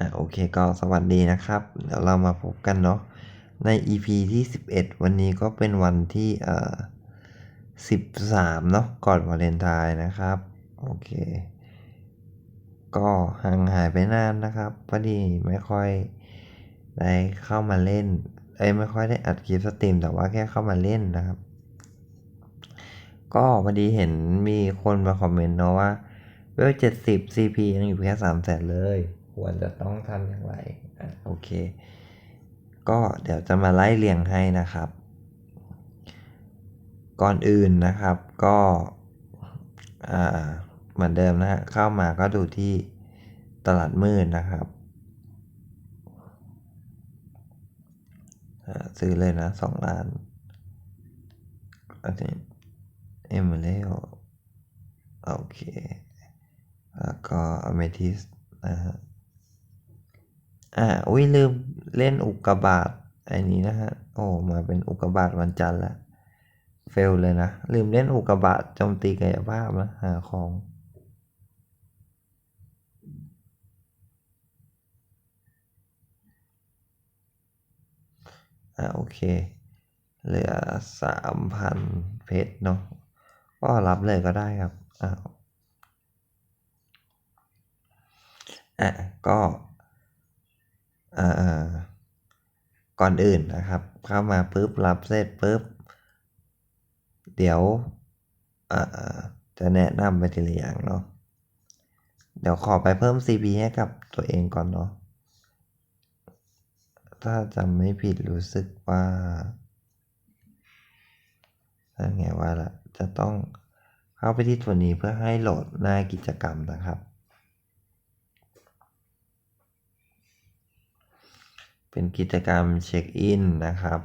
อะโอเคก็สวัสดีนะครับ เดี๋ยวเรามาพบกันเนาะใน EP ที่ 11 วันนี้ก็เป็นวันที่เอ่อ13 เนาะก่อนวาเลนไทน์นะครับ โอเค ก็ห่างหายไปนานนะครับพอดีไม่ค่อยได้เข้ามาเล่นเอ้ยไม่ค่อยได้อัดคลิปสตรีมแต่ว่าแค่เข้ามาเล่นนะครับ ก็พอดีเห็นมีคนมาคอมเมนต์เนาะว่าเวล70 CP ยังอยู่แค่3แสนเลย ควรจะต้องทำอย่างไรโอเค ก็เดี๋ยวจะมาไล่เรียงให้นะครับ ก่อนอื่นนะครับก็เหมือนเดิมนะฮะเข้ามาก็ดูที่ตลาดมืดนะครับซื้อเลยนะสองล้านอันนี้เอมเลโโอเค แล้วก็อเมทิสนะฮะ อ่าอุ้ยลืมเล่นอุกกาบาตไอ้นี้นะฮะ โอ้มาเป็นอุกกาบาตวันจันทร์ละเฟลเลยนะ ลืมเล่นอุกกาบาตโจมตีกายภาพนะหาของอ่าโอเค เหลือสามพันเพชรเนาะก็รับเลยก็ได้ครับอ้าวอะก็ อ่าก่อนอื่นนะครับ เข้ามาปุ๊บรับเสร็จปุ๊บ เดี๋ยวจะแนะนำไปทีละอย่างเนาะเดี๋ยวขอไปเพิ่ม CP ให้กับตัวเองก่อนเนาะถ้าจำไม่ผิดรู้สึกว่านั่นไงว่าละจะต้องเข้าไปที่ตัวนี้เพื่อให้โหลดหน้ากิจกรรมนะครับ เป็นกิจกรรมเช็คอินนะครับ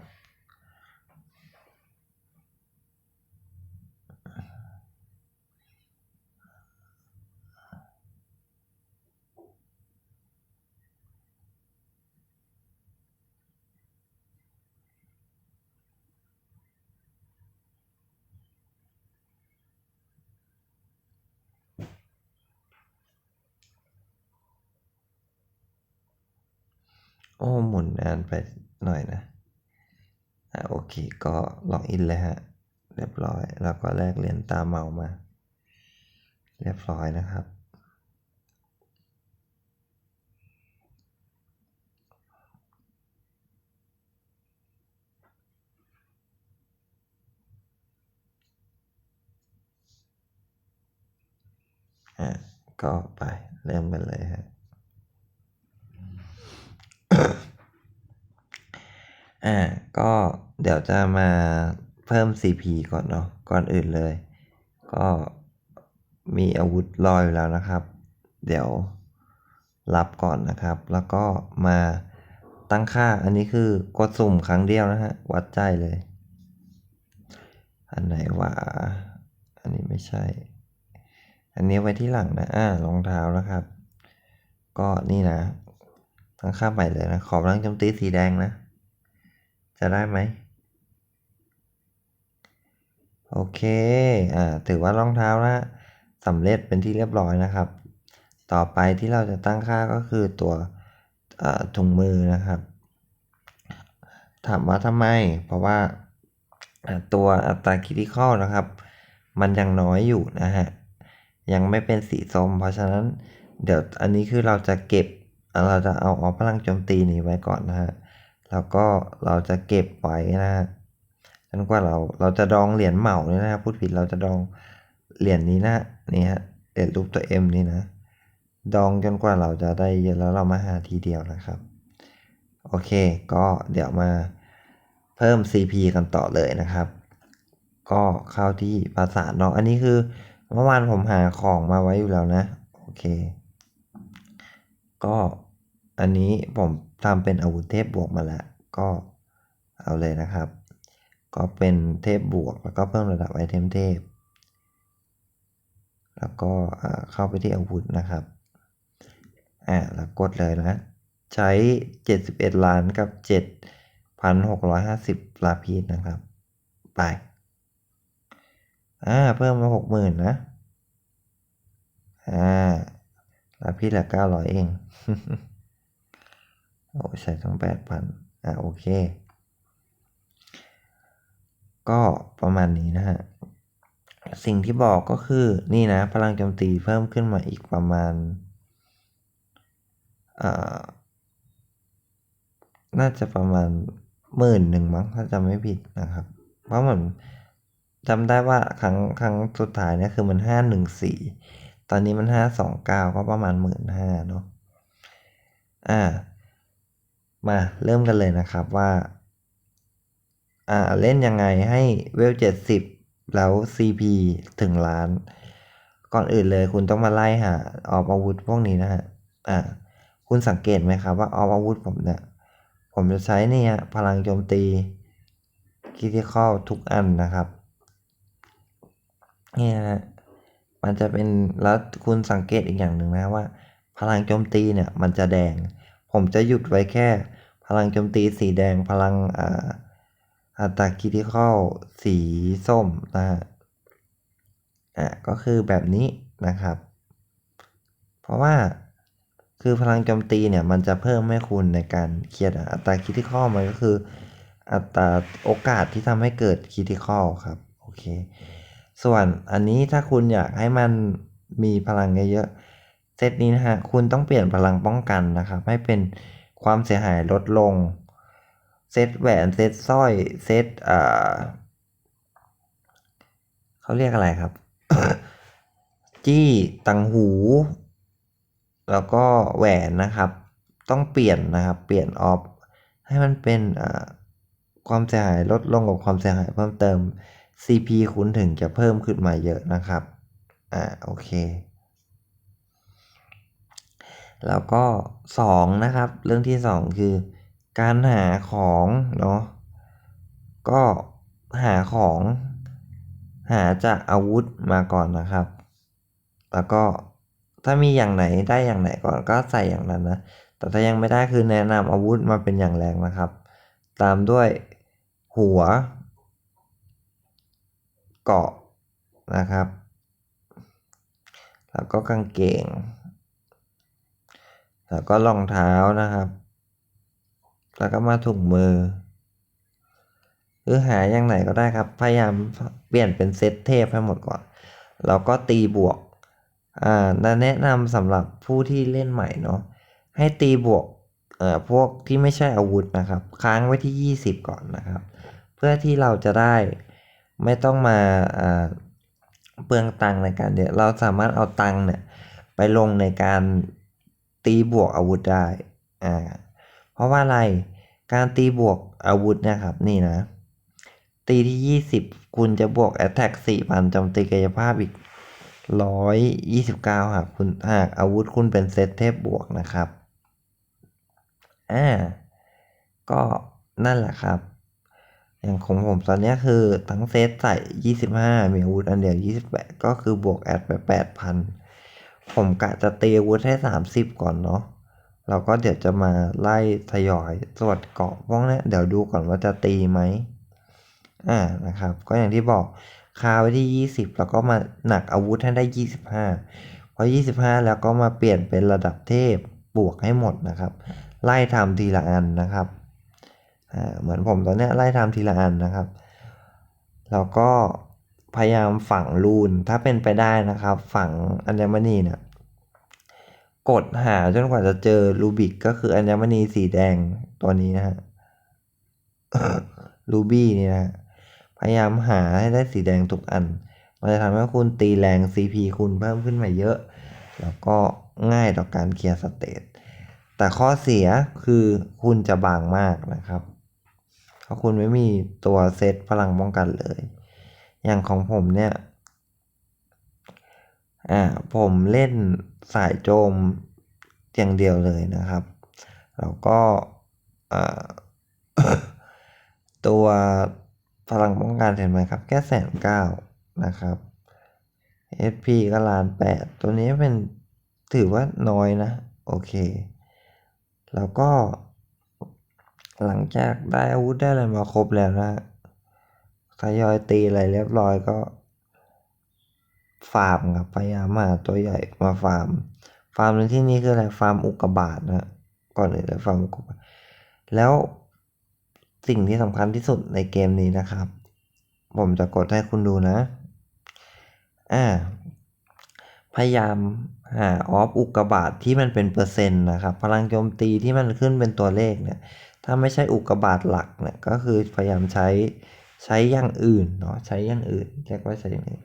โอ้หมุนนานไปหน่อยนะอะโอเคก็ล็อกอินเลยฮะ เรียบร้อย แล้วก็แลกเหรียญตามเมามา เรียบร้อยนะครับ อะก็ไปเริ่มกันเลยฮะ อ่า ก็เดี๋ยวจะมาเพิ่ม CP ก่อนเนาะ ก่อนอื่นเลย ก็มีอาวุธรออยู่แล้วนะครับ เดี๋ยวรับก่อนนะครับ แล้วก็มาตั้งค่า อันนี้คือกดสุ่มครั้งเดียวนะฮะ วัดใจเลย อันไหนวะ อันนี้ไม่ใช่ อันนี้ไว้ที่หลังนะ อ่ารองเท้านะครับ ก็นี่นะ ตั้งค่าใหม่เลยนะ ขอบร่างจมตีสีแดงนะ จะได้ไหมโอเค อ่า ถือว่ารองเท้านะสำเร็จเป็นที่เรียบร้อยนะครับ ต่อไปที่เราจะตั้งค่าก็คือตัวถุงมือนะครับ ถามว่าทำไม เพราะว่าตัวอัตราคิติคอลนะครับ มันยังน้อยอยู่นะฮะ ยังไม่เป็นสีส้ม เพราะฉะนั้นเดี๋ยวอันนี้คือเราจะเก็บ เราจะเอาออกพลังโจมตีนี้ไว้ก่อนนะฮะ แล้วก็เราจะเก็บไว้นะฮะจนกว่าเราเราจะดองเหรียญเหมาเนี่ยนะพูดผิดเราจะดองเหรียญนี้นะนี่ฮะเหรียญรูปตัว M นี่นะ ดองจนกว่าเราจะได้เยอะแล้วเรามาหาทีเดียวนะครับ โอเค ก็เดี๋ยวมาเพิ่ม CP กันต่อเลยนะครับ ก็เข้าที่ภาษาเนาะอันนี้คือเมื่อวานผมหาของมาไว้อยู่แล้วนะ โอเค ก็ อันนี้ผมทำเป็นอาวุธเทพบวกมาแล้ว ก็เอาเลยนะครับ ก็เป็นเทพบวกแล้วก็เพิ่มระดับไอเทมเทพ แล้วก็เข้าไปที่อาวุธนะครับอ่าแล้วกดเลยนะ ใช้ 71 ล้านกับ 7,650 ลาพีนะครับ ไปอ่าเพิ่มมา60,000นะอ่าลาพีสเหลือ900 เอง โอ้ใช้ทั้งแปดพันอะโอเค ก็ประมาณนี้นะฮะ สิ่งที่บอกก็คือนี่นะ พลังโจมตีเพิ่มขึ้นมาอีกประมาณอน่าจะประมาณหมื่นหนึ่งมั้งถ้าจำไม่ผิดนะครับ เพราะเหมือนจำได้ว่าครั้งครั้งสุดท้ายเนี่ยคือมันห้าหนึ่งสี่ตอนนี้มันห้าสองเก้าก็ประมาณหมื่นห้าเนาะอ่า มาเริ่มกันเลยนะครับว่าอ่าเล่นยังไงให้เวลเจ็ดสิบแล้ว CP ถึงล้าน ก่อนอื่นเลยคุณต้องมาไล่หาออกอาวุธพวกนี้นะฮะอ่าคุณสังเกตไหมครับว่าออกอาวุธผมเนี่ย ผมจะใช้เนี่ฮะพลังโจมตีคิติคอลทุกอันนะครับนี่นะฮะมันจะเป็นแล้วคุณสังเกตอีกอย่างหนึ่งนะว่า พลังโจมตีเนี่ยมันจะแดง ผมจะหยุดไว้แค่ พลังโจมตีสีแดงพลังอ่าอัตราคิติคอลสีส้มนะฮะอะก็คือแบบนี้นะครับ เพราะว่าคือพลังโจมตีเนี่ยมันจะเพิ่มให้คุณในการเคลียร์อัตราคิติคอลมันก็คือ อัตราโอกาสที่ทำให้เกิดคิติคอลครับโอเค ส่วนอันนี้ถ้าคุณอยากให้มันมีพลังเยอะๆ เซตนี้นะฮะคุณต้องเปลี่ยนพลังป้องกันนะครับให้เป็นความเสียหายลดลง เซตแหวนเซตสร้อยเซตอ่าเขาเรียกอะไรครับ จี้ตังหู แล้วก็แหวนนะครับ ต้องเปลี่ยนนะครับ เปลี่ยนออฟให้มันเป็นอ่าความเสียหายลดลงกับความเสียหายเพิ่มเติม CP คุณถึงจะเพิ่มขึ้นมาเยอะนะครับ อ่า โอเค แล้วก็สองนะครับ เรื่องที่สองคือ การหาของเนาะก็หาของ หาจากอาวุธมาก่อนนะครับ แล้วก็ถ้ามีอย่างไหนได้อย่างไหนก่อนก็ใส่อย่างนั้นนะ แต่ถ้ายังไม่ได้คือแนะนำอาวุธมาเป็นอย่างแรงนะครับ ตามด้วยหัว เกาะนะครับ แล้วก็กางเกง แล้วก็รองเท้านะครับ แล้วก็มาถุงมือหรือหาอย่างไหนก็ได้ครับ พยายามเปลี่ยนเป็นเซตเทพให้หมดก่อน แล้วก็ตีบวก อ่าแนะนำสำหรับผู้ที่เล่นใหม่เนาะ ให้ตีบวก เอ่อ พวกที่ไม่ใช่อาวุธนะครับ ค้างไว้ที่ 20 ก่อนนะครับ เพื่อที่เราจะได้ไม่ต้องมา อ่า เปลืองตังในการเดี๋ยวเราสามารถเอาตังเนี่ยไปลงในการ ตีบวกอาวุธได้อ่าเพราะว่าอะไรการตีบวกอาวุธนะครับนี่นะ ตีที่ 20 คุณจะบวก attack 4,000โจมตีกายภาพอีก129หากคุณหากอาวุธคุณเป็นเซตเทพบวกนะครับอ่าก็นั่นแหละครับ อย่างของผมตอนนี้คือทั้งเซตใส่ 25 มีอาวุธอันเดียว 28 ก็คือบวกแอดไป 8,000 ผมกะจะตีอาวุธให้ 30 ก่อนเนาะเราก็เดี๋ยวจะมาไล่ทยอยสวดเกาะพวกนี้เดี๋ยวดูก่อนว่าจะตีไหมอ่านะครับ ก็อย่างที่บอกคาไว้ที่ 20 แล้วก็มาหนักอาวุธให้ได้ 25 พอ 25 แล้วก็มาเปลี่ยนเป็นระดับเทพบวกให้หมดนะครับ ไล่ทำทีละอันนะครับอ่าเหมือนผมตอนนี้ไล่ทำทีละอันนะครับ แล้วก็ พยายามฝังรูน ถ้าเป็นไปได้นะครับ ฝังอัญมณีเนี่ยกดหาจนกว่าจะเจอรูบิกก็คืออัญมณีสีแดงตัวนี้นะฮะรูบี้นี่นะพยายามหาให้ได้สีแดงทุกอัน มันจะทำให้คุณตีแรง CP คุณเพิ่มขึ้นมาเยอะ แล้วก็ง่ายต่อการเคลียร์สเตตแต่ข้อเสียคือคุณจะบางมากนะครับ เพราะคุณไม่มีตัวเซตพลังป้องกันเลย อย่างของผมเนี่ยอ่าผมเล่นสายโจมอย่างเดียวเลยนะครับ แล้วก็ตัวพลังป้องกันเห็นไหมครับ แค่แสนเก้านะครับ SP ก็ล้านแปดตัวนี้เป็นถือว่าน้อยนะ โอเค แล้วก็หลังจากได้อาวุธได้อะไรมาครบแล้วนะ ทยอยตีอะไรเรียบร้อยก็ ฟาร์มครับพยายามหาตัวใหญ่มาฟาร์ม ฟาร์มในที่นี้คืออะไรฟาร์มอุกกาบาตนะก่อนอื่นเลยฟังกูแล้วสิ่งที่สำคัญที่สุดในเกมนี้นะครับ ผมจะกดให้คุณดูนะ อ่า พยายามหาออฟอุกกาบาตที่มันเป็นเปอร์เซ็นต์นะครับ พลังโจมตีที่มันขึ้นเป็นตัวเลขเนี่ย ถ้าไม่ใช่อุกกาบาตหลักเนี่ยก็คือพยายามใช้ ใช้อย่างอื่นเนาะใช้อย่างอื่นเรียกว่าใช้อย่างอื่น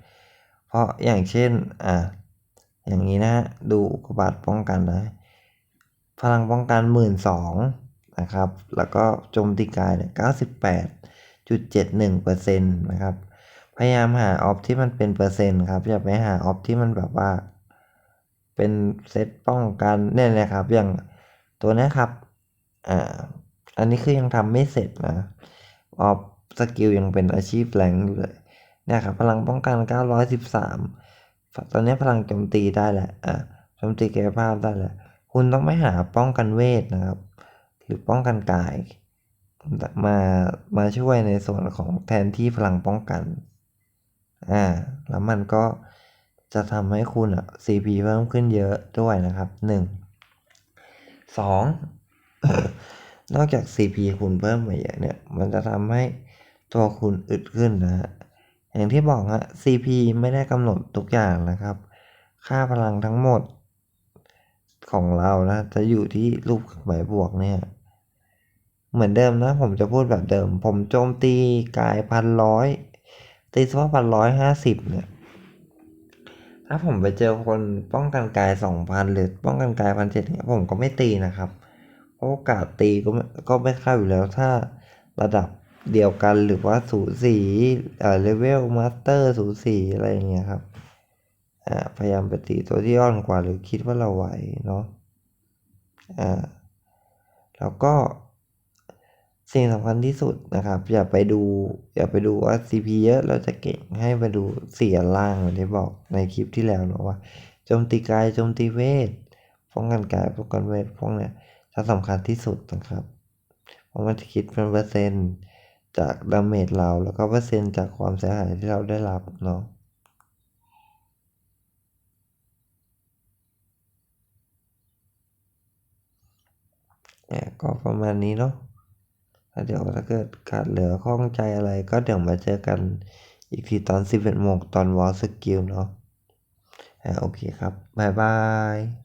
เพราะอย่างเช่นอ่าอย่างนี้นะดูอุกบาตป้องกันนะ พลังป้องกันหมื่นสองนะครับ แล้วก็โจมตีกายเนี่ยเก้าสิบแปดจุดเจ็ดหนึ่งเปอร์เซ็นต์นะครับ พยายามหาออฟที่มันเป็นเปอร์เซ็นต์ครับ อย่าไปหาออฟที่มันแบบว่า เป็นเซตป้องกันเนี่ยนะครับ อย่างตัวนี้ครับ อ่า อันนี้คือยังทำไม่เสร็จนะ ออฟ สกิลยังเป็นอาชีพแรงอยู่เลยเนี่ยครับพลังป้องกัน 913 ตอนนี้พลังโจมตีได้แหละอ่าโจมตีกายภาพได้แหละ คุณต้องไม่หาป้องกันเวทนะครับ หรือป้องกันกาย มามาช่วยในส่วนของแทนที่พลังป้องกันอ่าแล้วมันก็จะทำให้คุณอะ CP เพิ่มขึ้นเยอะด้วยนะครับ 1 2 นอกจาก CP คุณเพิ่มมาเยอะเนี่ย มันจะทำให้ ตัวคุณอึดขึ้นนะฮะอย่างที่บอกฮะ CP ไม่ได้กำหนดทุกอย่างนะครับ ค่าพลังทั้งหมดของเรานะจะอยู่ที่รูปเครื่องหมายบวกเนี่ย เหมือนเดิมนะ ผมจะพูดแบบเดิม ผมโจมตีกายพันร้อยตีสว่าพันร้อยห้าสิบเนี่ย ถ้าผมไปเจอคนป้องกันกายสองพันหรือป้องกันกายพันเจ็ดเนี่ยผมก็ไม่ตีนะครับ โอกาสตีก็ก็ไม่เข้าอยู่แล้วถ้าระดับ เดียวกันหรือว่าสูสีเอ่อเลเวลมาสเตอร์สูสีอะไรอย่างเงี้ยครับอ่าพยายามไปตีตัวที่อ่อนกว่าหรือคิดว่าเราไหวเนาะอ่าแล้วก็สิ่งสำคัญที่สุดนะครับ อย่าไปดู อย่าไปดูว่า CP เยอะเราจะเก่งให้ไปดูเสียล่างเหมือนที่บอกในคลิปที่แล้วเนาะว่าโจมตีกายโจมตีเวทป้องกันกายป้องกันเวทพวกเนี้ยจะสำคัญที่สุดนะครับ เพราะมันจะคิดเป็นเปอร์เซ็นต์ จากดาเมจเราแล้วก็เปอร์เซ็นต์จากความเสียหายที่เราได้รับเนาะเนี่ยก็ประมาณนี้เนาะแล้วเดี๋ยวถ้าเกิดขาดเหลือข้องใจอะไรก็เดี๋ยวมาเจอกันอีกทีตอน 11โมงตอนวอลสกิลเนาะอ่าโอเคครับ บ๊ายบาย